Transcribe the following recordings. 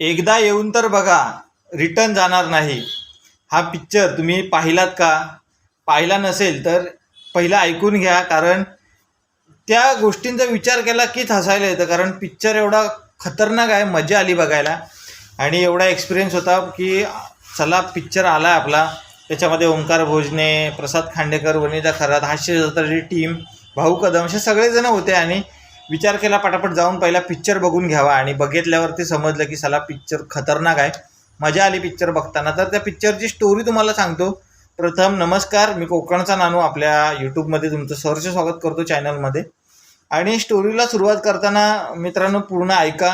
एकदा येऊन तर बघा रिटर्न जाणार नाही. हा पिक्चर तुम्ही पाहिलात का? पाहिला नसेल तर पहिला ऐकून घ्या कारण त्या गोष्टींचा विचार केला कीच हसायला येतं कारण पिक्चर एवढा खतरनाक आहे मजा आली बघायला. आणि एवढा एक्सपिरियन्स होता की चला पिक्चर आला आहे आपला. त्याच्यामध्ये ओंकार भोजने प्रसाद खांडेकर वनिता खरात हास्य जत्राची टीम भाऊ कदम असे सगळेजण होते आणि विचार केला पटापट जाऊन पहिला पिक्चर बघून घ्यावा. आणि बघितल्यावरती समजलं की चला पिक्चर खतरनाक आहे. मजा आली पिक्चर बघताना. तर त्या पिक्चरची स्टोरी तुम्हाला सांगतो. प्रथम नमस्कार. मी कोकणचा नानू. आपल्या यूट्यूबमध्ये तुमचं सहर्ष स्वागत करतो चॅनलमध्ये आणि स्टोरीला सुरुवात करताना मित्रांनो पूर्ण ऐका.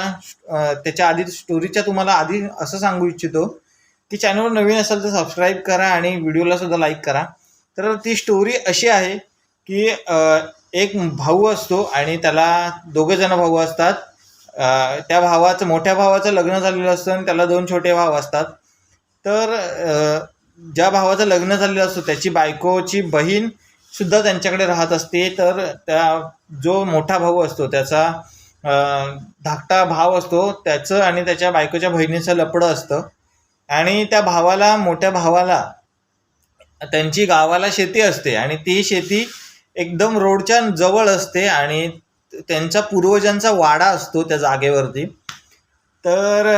त्याच्या आधी स्टोरीच्या तुम्हाला आधी असं सांगू इच्छितो की चॅनलवर नवीन असेल तर सबस्क्राईब करा आणि व्हिडिओला सुद्धा लाईक करा. तर ती स्टोरी अशी आहे की एक भाऊ असतो आणि त्याला दोघे जण भाऊ असतात. त्या भावाचं मोठ्या भावाचं लग्न झालेलं असतं आणि त्याला दोन छोटे भाव असतात. तर ज्या भावाचं लग्न झालेलं असतं त्याची बायकोची बहीण सुद्धा त्यांच्याकडे राहत असते. तर त्या जो मोठा भाऊ असतो त्याचा धाकटा भाव असतो त्याचं आणि त्याच्या बायकोच्या बहिणीचं लपडं असतं. आणि त्या भावाला मोठ्या भावाला त्यांची गावाला शेती असते आणि ती शेती एकदम रोडच्या जवळ असते आणि त्यांचा पूर्वजांचा वाडा असतो त्या जागेवरती. तर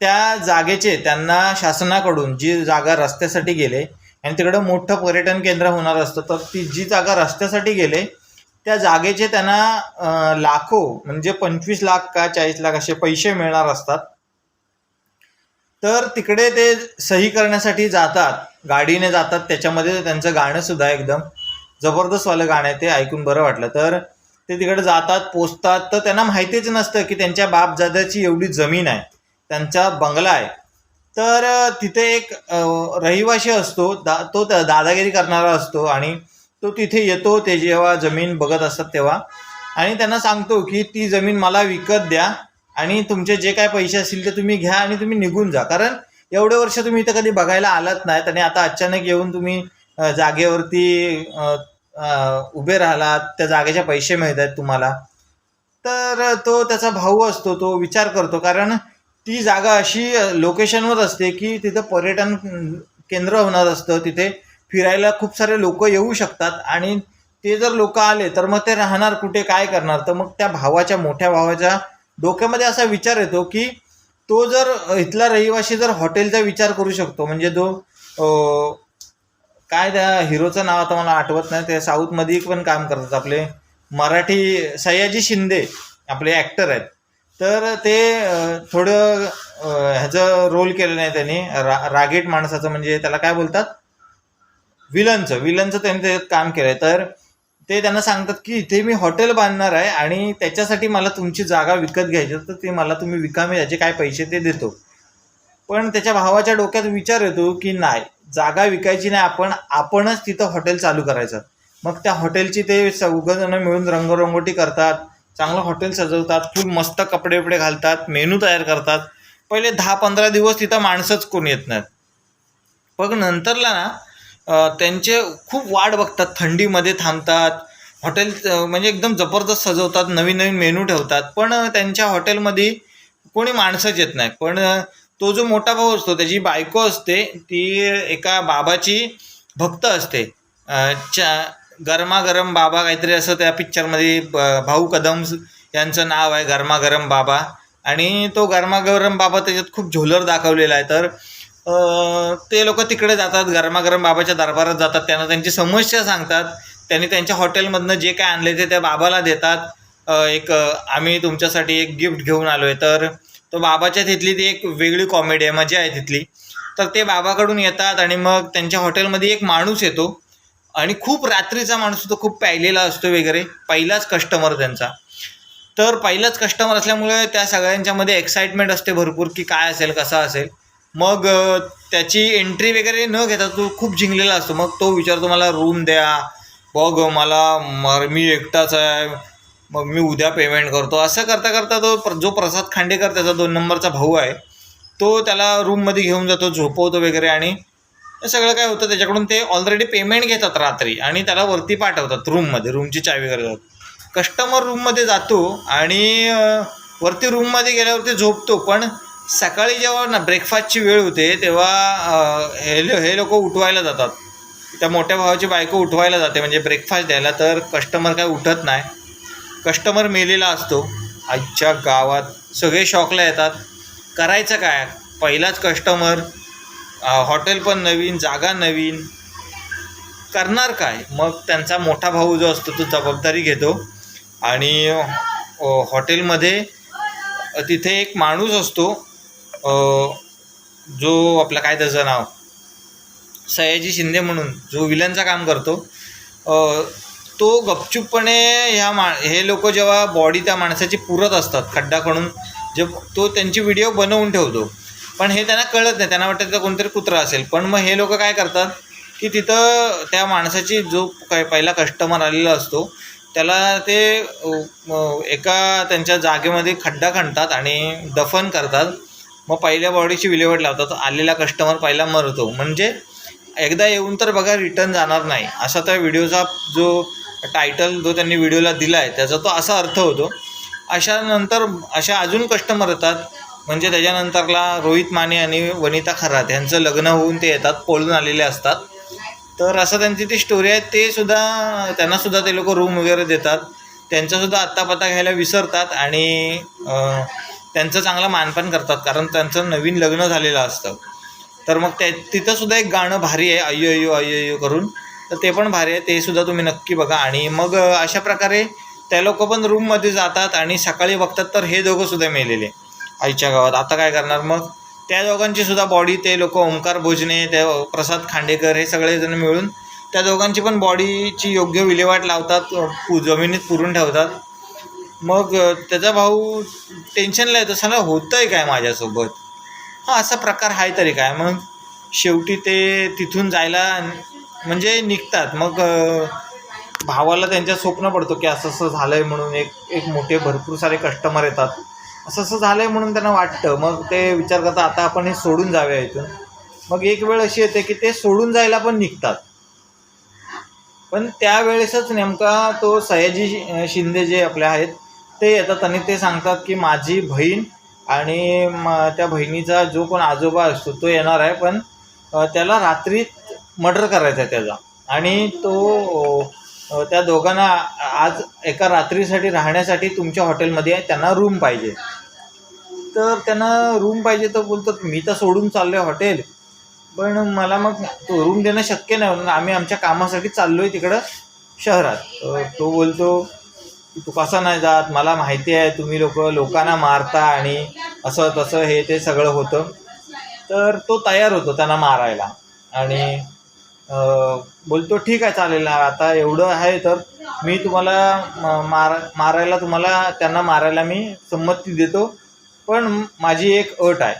त्या जागेचे त्यांना शासनाकडून जी जागा रस्त्यासाठी गेले आणि तिकडं मोठं पर्यटन केंद्र होणार असतं तर ती जी जागा रस्त्यासाठी गेले त्या जागेचे त्यांना लाखो म्हणजे पंचवीस लाख का चाळीस लाख असे पैसे मिळणार असतात. तर तिकडे ते सही करण्यासाठी जातात गाडीने जातात त्याच्यामध्ये त्यांचं गाणं सुद्धा एकदम. जबरदस्तवालं गाणं आहे ते ऐकून बरं वाटलं. तर ते तिकडे जातात पोचतात तर त्यांना माहितीच नसतं की त्यांच्या बापजाद्याची एवढी जमीन आहे त्यांचा बंगला आहे. तर तिथे एक रहिवाशी असतो दा तो त- दादागिरी करणारा असतो आणि तो तिथे येतो ते जेव्हा जमीन बघत असतात तेव्हा. आणि त्यांना सांगतो की ती जमीन मला विकत द्या आणि तुमचे जे काय पैसे असतील ते तुम्ही घ्या आणि तुम्ही निघून जा. कारण एवढे वर्ष तुम्ही इथं कधी बघायला आलात नाहीत आणि आता अचानक येऊन तुम्ही जागेवरती उभे राहिलात त्या जागेचे पैसे मिळत आहेत तुम्हाला. तर तो त्याचा भाऊ असतो तो विचार करतो. कारण ती जागा अशी लोकेशनवर असते की तिथं पर्यटन केंद्र होणार असतं. तिथे फिरायला खूप सारे लोक येऊ शकतात. आणि ते जर लोक आले तर मग ते राहणार कुठे काय करणार? तर मग त्या भावाच्या मोठ्या भावाच्या डोक्यामध्ये असा विचार येतो की तो जर इथला रहिवासी जर हॉटेलचा विचार करू शकतो. म्हणजे जो काय त्या हिरोचं नाव आता मला आठवत नाही ते साऊथमध्ये पण काम करतात आपले. मराठी सयाजी शिंदे आपले ॲक्टर आहेत. तर ते थोडं ह्याचं रोल केलं नाही त्यांनी. रा रागेट माणसाचं म्हणजे त्याला काय बोलतात? विलनचं. विलनचं त्यांनी त्याच्यात काम केलंय. तर ते त्यांना सांगतात की इथे मी हॉटेल बांधणार आहे आणि त्याच्यासाठी मला तुमची जागा विकत घ्यायची तर ते मला तुम्ही विकामी त्याचे काय पैसे ते देतो. पण त्याच्या भावाच्या डोक्यात विचार येतो की नाही जागा विकायची नाही आपण आपणच तिथं हॉटेल चालू करायचं. मग त्या हॉटेलची ते चौघजणं मिळून रंगरंगोटी करतात चांगलं हॉटेल सजवतात फुल मस्त कपडे बिपडे घालतात मेनू तयार करतात. पहिले दहा पंधरा दिवस तिथं माणसंच कोण येत नाहीत. पण नंतरला ना त्यांचे खूप वाढ बघतात थंडीमध्ये थांबतात. हॉटेल म्हणजे एकदम जबरदस्त सजवतात नवीन नवीन मेनू ठेवतात. पण त्यांच्या हॉटेलमध्ये कोणी माणसंच येत नाही. पण तो जो मोठा भाऊ असतो त्याची बायको असते ती एका बाबाची भक्त असते. च्या गरमागरम बाबा काहीतरी असं त्या पिक्चरमध्ये ब- भाऊ कदम यांचं नाव आहे गरमागरम बाबा. आणि तो गरमागरम बाबा त्याच्यात खूप झोलर दाखवलेला आहे. तर ते लोक तिकडे जातात गरमागरम बाबाच्या दरबारात जातात. त्यांना त्यांची समस्या सांगतात. त्यांनी त्यांच्या हॉटेलमधनं जे काय आणले ते त्या बाबाला देतात. एक आम्ही तुमच्यासाठी एक गिफ्ट घेऊन आलो आहे तर तर बाबाच्या तिथली ती एक वेगळी कॉमेडी आहे मजा आहे तिथली. तर ते बाबाकडून येतात आणि मग त्यांच्या हॉटेलमध्ये एक माणूस येतो आणि खूप रात्रीचा माणूस तो खूप प्यायलेला असतो वगैरे पहिलाच कस्टमर त्यांचा. तर पहिलाच कस्टमर असल्यामुळे त्या सगळ्यांच्यामध्ये एक्साइटमेंट असते भरपूर की काय असेल कसा असेल. मग त्याची एंट्री वगैरे न घेता तो खूप जिंकलेला असतो. मग तो विचारतो मला रूम द्या. बघ मला म- मी एकटाच आहे. मग मी उद्या पेमेंट करतो. असं करता करता तो प्र- जो प्रसाद खांडेकर त्याचा दोन नंबरचा भाऊ आहे तो त्याला रूममध्ये घेऊन जातो झोपवतो वगैरे आणि सगळं काय होतं त्याच्याकडून ते ऑलरेडी पेमेंट घेतात रात्री आणि त्याला वरती पाठवतात रूममध्ये रूमची चावी वगैरे कस्टमर रूममध्ये जातो आणि वरती रूममध्ये गेल्यावरती झोपतो. पण सकाळी जेव्हा ना ब्रेकफास्टची वेळ होते तेव्हा हे लो- हे लोक उठवायला जातात. त्या मोठ्या भावाची बायको उठवायला जाते म्हणजे ब्रेकफास्ट द्यायला तर कस्टमर काय उठत नाही. कस्टमर मेलेला असतो. आजच्या गावात सगळे शॉकला येतात. करायचं काय? पहिलाच कस्टमर हॉटेल पण नवीन जागा नवीन. करणार काय? मग त्यांचा मोठा भाऊ जो असतो तो जबाबदारी घेतो. आणि हॉटेलमध्ये तिथे एक माणूस असतो. जो आपला काय त्याचं नाव? सयाजी शिंदे म्हणून जो विलनचं काम करतो. तो गपचूपपणे ह्या मा हे लोक जेव्हा बॉडी त्या माणसाची पुरत असतात खड्डा खणून जे तो त्यांची व्हिडिओ बनवून ठेवतो. पण हे त्यांना कळत नाही. त्यांना वाटतं तिथं कोणतरी कुत्रा असेल. पण मग हे लोक काय करतात की तिथं त्या माणसाची जो काय पहिला कस्टमर आलेला असतो त्याला ते एका त्यांच्या जागेमध्ये खड्डा खणतात आणि दफन करतात. मग पहिल्या बॉडीची विल्हेवाट लावतात. आलेला कस्टमर पहिला मरतो. म्हणजे एकदा येऊन तर बघा रिटर्न जाणार नाही. असा त्या व्हिडिओचा जो टायटल जो त्यांनी व्हिडिओला दिला आहे त्याचा तो असा अर्थ होतो. अशा नंतर अशा अजून कस्टमर येतात. म्हणजे त्याच्यानंतरला रोहित माने आणि वनिता खरात यांचं लग्न होऊन ते येतात पळून आलेले असतात. तर असं त्यांची ती स्टोरी आहे. ते सुद्धा त्यांनासुद्धा ते लोक रूम वगैरे देतात. त्यांचासुद्धा आत्तापत्ता घ्यायला विसरतात आणि त्यांचं चांगलं मानपान करतात. कारण त्यांचं नवीन लग्न झालेलं असतं. तर मग त्या तिथंसुद्धा एक गाणं भारी आहे अय्यो अय्यो अय्यो करून. तर ते पण भारी आहे. ते सुद्धा तुम्ही नक्की बघा. आणि मग अशा प्रकारे त्या लोक पण रूममध्ये जातात आणि सकाळी बघतात तर हे दोघंसुद्धा मेलेले आईच्या गावात. आता काय करणार मग? त्या दोघांची सुद्धा बॉडी ते लोक ओंकार भोजने त्या प्रसाद खांडेकर हे सगळेजण मिळून त्या दोघांची पण बॉडीची योग्य विल्हेवाट लावतात पु जमिनीत पुरून ठेवतात. मग त्याचा भाऊ टेन्शनला येतो. सांगा होतं आहे काय माझ्यासोबत? हां असा प्रकार आहे तरी काय? मग शेवटी ते तिथून जायला म्हणजे निघतात. मग भावाला त्यांच्या स्वप्न पडतो की असं असं झालं आहे म्हणून एक एक मोठे भरपूर सारे कस्टमर येतात. असं असं झालं आहे म्हणून त्यांना वाटतं. मग ते विचार करतात आता आपण हे सोडून जाऊया इथून. मग एक वेळ अशी येते की ते सोडून जायला पण निघतात. पण त्यावेळेसच नेमका तो सयाजी शि- शिंदे जे आपले आहेत ते येतात आणि ते सांगतात की माझी बहीण आणि म त्या बहिणीचा जो कोण आजोबा असतो तो येणार आहे पण त्याला रात्रीत मर्डर करायचा आहे त्याचा. आणि तो त्या दोघांना आज एका रात्रीसाठी राहण्यासाठी तुमच्या हॉटेलमध्ये त्यांना रूम पाहिजे. तर त्यांना रूम पाहिजे तर बोलतात मी तर सोडून चाललो आहे हॉटेल. पण मला मग तो रूम देणं शक्य नाही. म्हणून आम्ही आमच्या कामासाठी चाललो आहे तिकडं शहरात. तर तो बोलतो की तू कसा नाही जात? मला माहिती आहे तुम्ही लोक लोकांना मारता आणि असं तसं हे ते सगळं होतं. तर तो तयार होतो त्यांना मारायला. आणि बोलतो ठीक आहे चालेल ना आता एवढं आहे तर मी तुम्हाला मार मारा मारायला तुम्हाला त्यांना मारायला मी संमती देतो पण माझी एक अट आहे.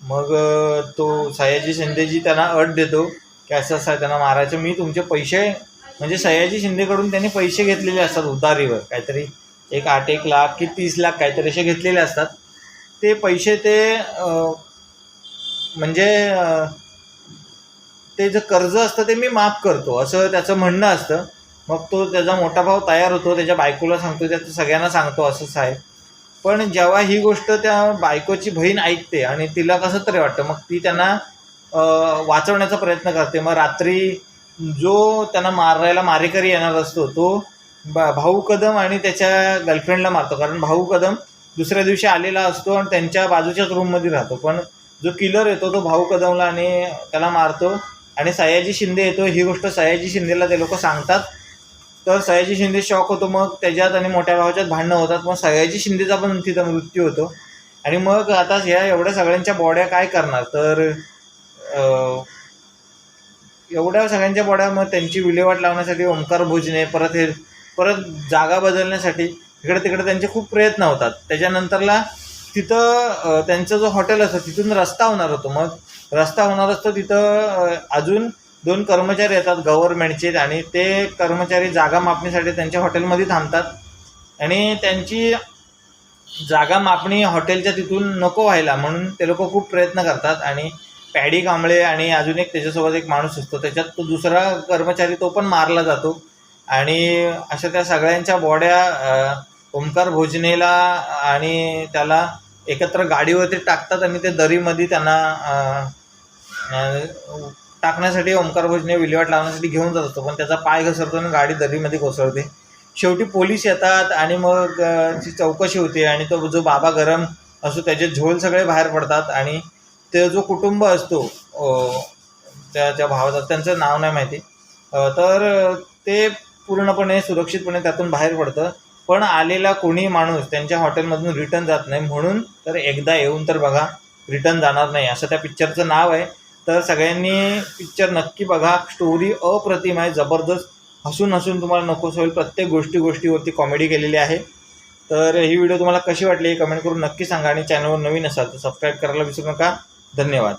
मग तो सयाजी शिंदेजी त्यांना अट देतो की असं असं त्यांना मारायचं. मी तुमचे पैसे म्हणजे सयाजी शिंदेकडून त्यांनी पैसे घेतलेले असतात उधारीवर काहीतरी एक आठ एक लाख की तीस लाख काहीतरी असे घेतलेले असतात. ते पैसे ते म्हणजे ते जे कर्ज असतं ते मी माफ करतो. असं त्याचं म्हणणं असतं. मग तो त्याचा मोठा भाऊ तयार होतो. त्याच्या बायकोला सांगतो त्याचं सगळ्यांना सांगतो असंच आहे पण जेव्हा ही गोष्ट त्या बायकोची बहीण ऐकते आणि तिला कसं तरी वाटतं मग ती त्यांना वाचवण्याचा प्रयत्न करते. मग रात्री जो त्यांना मारायला मारेकरी येणार असतो तो बा भाऊ कदम आणि त्याच्या गर्लफ्रेंडला मारतो. कारण भाऊ कदम दुसऱ्या दिवशी आलेला असतो आणि त्यांच्या बाजूच्याच रूममध्ये राहतो. पण जो किलर येतो तो भाऊ कदमला आणि त्याला मारतो. आणि सयाजी शिंदे येतो ही गोष्ट सयाजी शिंदेला ते लोक सांगतात. तर सयाजी शिंदे शॉक होतो मग त्याच्यात आणि मोठ्या भावाच्यात भांडणं होतात. मग सयाजी शिंदेचा पण तिथं मृत्यू होतो. आणि मग आता ह्या एवढ्या सगळ्यांच्या बॉड्या काय करणार? तर एवढ्या सगळ्यांच्या बॉड्या मग त्यांची विल्हेवाट लावण्यासाठी ओंकार भोजने परत हे परत जागा बदलण्यासाठी इकडे तिकडे त्यांचे खूप प्रयत्न होतात. त्याच्यानंतरला तिथं त्यांचं जो हॉटेल असतं तिथून रस्ता होणार होतो. मग रस्ता होणार असतो तिथं अजून दोन कर्मचारी येतात गव्हर्नमेंटचे आणि ते कर्मचारी जागा मापणीसाठी त्यांच्या हॉटेलमध्ये थांबतात. आणि त्यांची जागा मापणी हॉटेलच्या तिथून नको व्हायला म्हणून ते लोक खूप प्रयत्न करतात आणि पॅडी कांबळे आणि अजून एक त्याच्यासोबत एक माणूस असतो त्याच्यात तो दुसरा कर्मचारी तो पण मारला जातो. आणि अशा त्या सगळ्यांच्या बॉड्या ओंकार भोजनेला आणि त्याला एकत्र गाडीवरती टाकतात आणि ते दरीमध्ये त्यांना टाकण्यासाठी ओंकार भोजने विल्हेवाट लावण्यासाठी घेऊन जात असतो. पण त्याचा पाय घसरतो आणि गाडी दरीमध्ये कोसळते. शेवटी पोलीस येतात आणि मग ती चौकशी होते आणि तो जो बाबा गरम असतो त्याचे झोल सगळे बाहेर पडतात आणि ते जो कुटुंब असतो अं, त्या त्या भावाचा त्यांचं नाव नाही माहिती. तर ते पूर्णपणे सुरक्षितपणे त्यातून बाहेर पडतं. पण आलेला कोणी माणूस त्यांच्या हॉटेलमधून रिटर्न जात नाही. म्हणून तर एकदा येऊन तर बघा रिटर्न जाणार नाही असं त्या पिक्चरचं नाव आहे. तर सगळ्यांनी पिक्चर नक्की बघा. स्टोरी अप्रतिम आहे. जबरदस्त. हसून हसून तुम्हाला नकोस होईल. प्रत्येक गोष्टी गोष्टीवरती कॉमेडी केलेली आहे. तर ही व्हिडिओ तुम्हाला कशी वाटली हे कमेंट करून नक्की सांगा आणि चॅनलवर नवीन असाल तर सबस्क्राईब करायला विसरू नका. धन्यवाद.